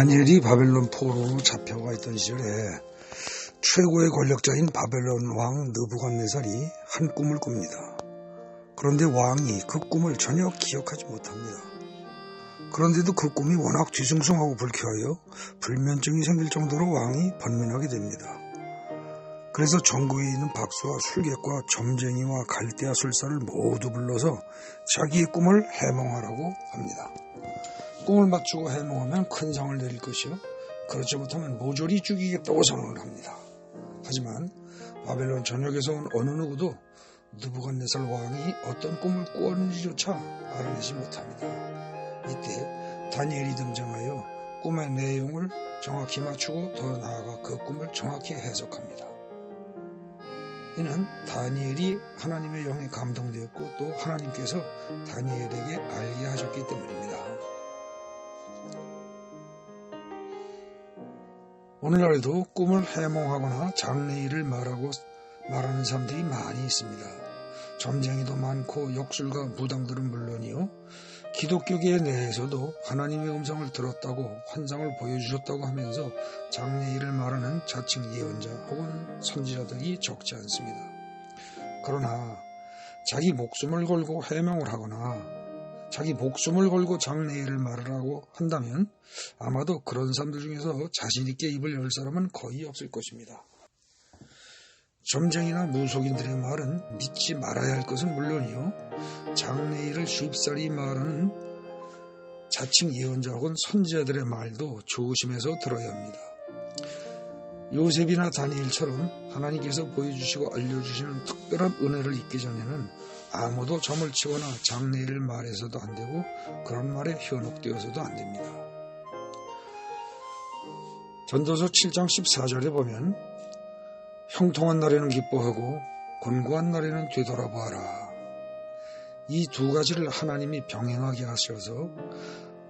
다니엘이 바벨론 포로로 잡혀가 있던 시절에 최고의 권력자인 바벨론 왕 느부갓네살이 한 꿈을 꿉니다. 그런데 왕이 그 꿈을 전혀 기억하지 못합니다. 그런데도 그 꿈이 워낙 뒤숭숭하고 불쾌하여 불면증이 생길 정도로 왕이 번민하게 됩니다. 그래서 전국에 있는 박수와 술객과 점쟁이와 갈대아 술사를 모두 불러서 자기의 꿈을 해몽하라고 합니다. 꿈을 맞추고 해몽하면 큰 상을 내릴 것이요. 그렇지 못하면 모조리 죽이겠다고 선언을 합니다. 하지만 바벨론 전역에서 온 어느 누구도 느부갓네살 왕이 어떤 꿈을 꾸었는지조차 알아내지 못합니다. 이때 다니엘이 등장하여 꿈의 내용을 정확히 맞추고 더 나아가 그 꿈을 정확히 해석합니다. 이는 다니엘이 하나님의 영에 감동되었고 또 하나님께서 다니엘에게 알게 하셨기 때문입니다. 오늘날에도 꿈을 해몽하거나 장래일을 말하고 말하는 사람들이 많이 있습니다. 점쟁이도 많고 역술가 무당들은 물론이요. 기독교계 내에서도 하나님의 음성을 들었다고 환상을 보여주셨다고 하면서 장래일을 말하는 자칭 예언자 혹은 선지자들이 적지 않습니다. 그러나 자기 목숨을 걸고 해명을 하거나 자기 목숨을 걸고 장래일을 말하라고 한다면 아마도 그런 사람들 중에서 자신있게 입을 열 사람은 거의 없을 것입니다. 점쟁이나 무속인들의 말은 믿지 말아야 할 것은 물론이요. 장래일을 쉽사리 말하는 자칭 예언자 혹은 선지자들의 말도 조심해서 들어야 합니다. 요셉이나 다니엘처럼 하나님께서 보여주시고 알려주시는 특별한 은혜를 잊기 전에는 아무도 점을 치거나 장래일을 말해서도 안 되고 그런 말에 현혹되어서도 안 됩니다. 전도서 7장 14절에 보면 형통한 날에는 기뻐하고 곤고한 날에는 되돌아보아라. 이 두 가지를 하나님이 병행하게 하셔서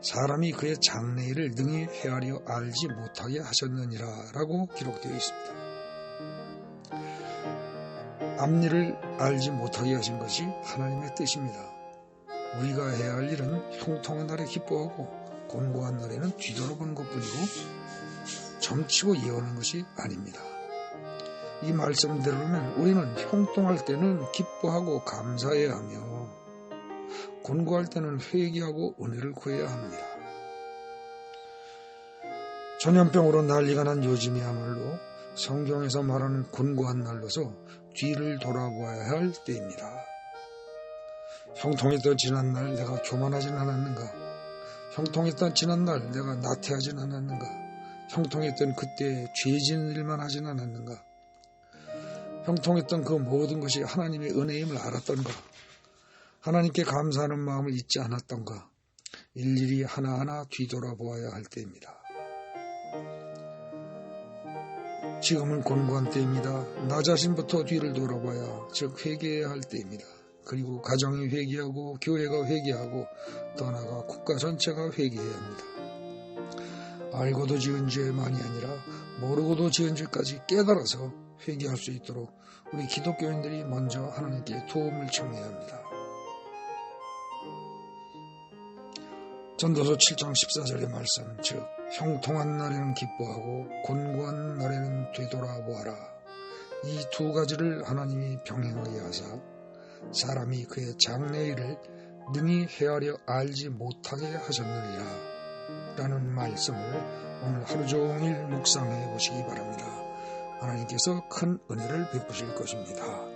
사람이 그의 장래일을 능히 헤아려 알지 못하게 하셨느니라 라고 기록되어 있습니다. 앞일을 알지 못하게 하신 것이 하나님의 뜻입니다. 우리가 해야 할 일은 형통한 날에 기뻐하고 곤고한 날에는 뒤돌아보는 것뿐이고 점치고 예언하는 것이 아닙니다. 이 말씀대로면 우리는 형통할 때는 기뻐하고 감사해야 하며 곤고할 때는 회개하고 은혜를 구해야 합니다. 전염병으로 난리가 난 요즘이야말로 성경에서 말하는 곤고한 날로서 뒤를 돌아보아야 할 때입니다. 형통했던 지난날 내가 교만하진 않았는가? 형통했던 지난날 내가 나태하진 않았는가? 형통했던 그때 죄진 일만 하진 않았는가? 형통했던 그 모든 것이 하나님의 은혜임을 알았던가? 하나님께 감사하는 마음을 잊지 않았던가? 일일이 하나하나 뒤돌아보아야 할 때입니다. 지금은 곤고한 때입니다. 나 자신부터 뒤를 돌아봐야 즉 회개해야 할 때입니다. 그리고 가정이 회개하고 교회가 회개하고 더 나아가 국가 전체가 회개해야 합니다. 알고도 지은 죄만이 아니라 모르고도 지은 죄까지 깨달아서 회개할 수 있도록 우리 기독교인들이 먼저 하나님께 도움을 청해야 합니다. 전도서 7장 14절의 말씀 즉 형통한 날에는 기뻐하고 곤고한 날에는 되돌아보아라. 이 두 가지를 하나님이 병행하게 하사 사람이 그의 장래일을 능히 헤아려 알지 못하게 하셨느니라. 라는 말씀을 오늘 하루 종일 묵상해 보시기 바랍니다. 하나님께서 큰 은혜를 베푸실 것입니다.